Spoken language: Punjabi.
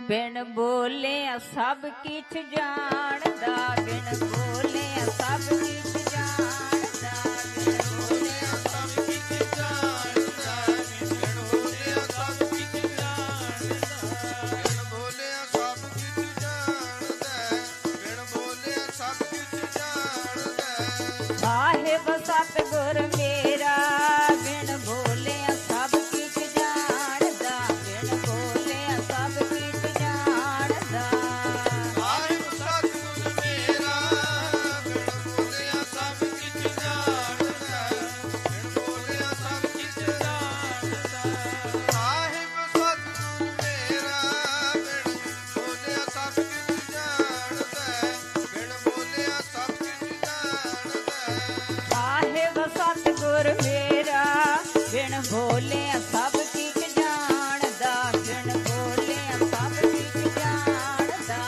ਬਿਨ ਬੋਲਿਆ ਸਭ ਕਿਛ ਜਾਣਦਾ ਬਿਨ ਬੋਲਿਆ ਸਭ ਕਿਛ ਬਾਹੇ ਬਸਤ ਗੁਰ ਗੁਰ ਮੇਰਾ ਬਿਨ ਭੋਲਿਆ ਸਭ ਠੀਕ ਜਾਣਦਾ ਬਿਨ ਭੋਲਿਆ ਸਭ ਠੀਕ ਜਾਣਦਾ।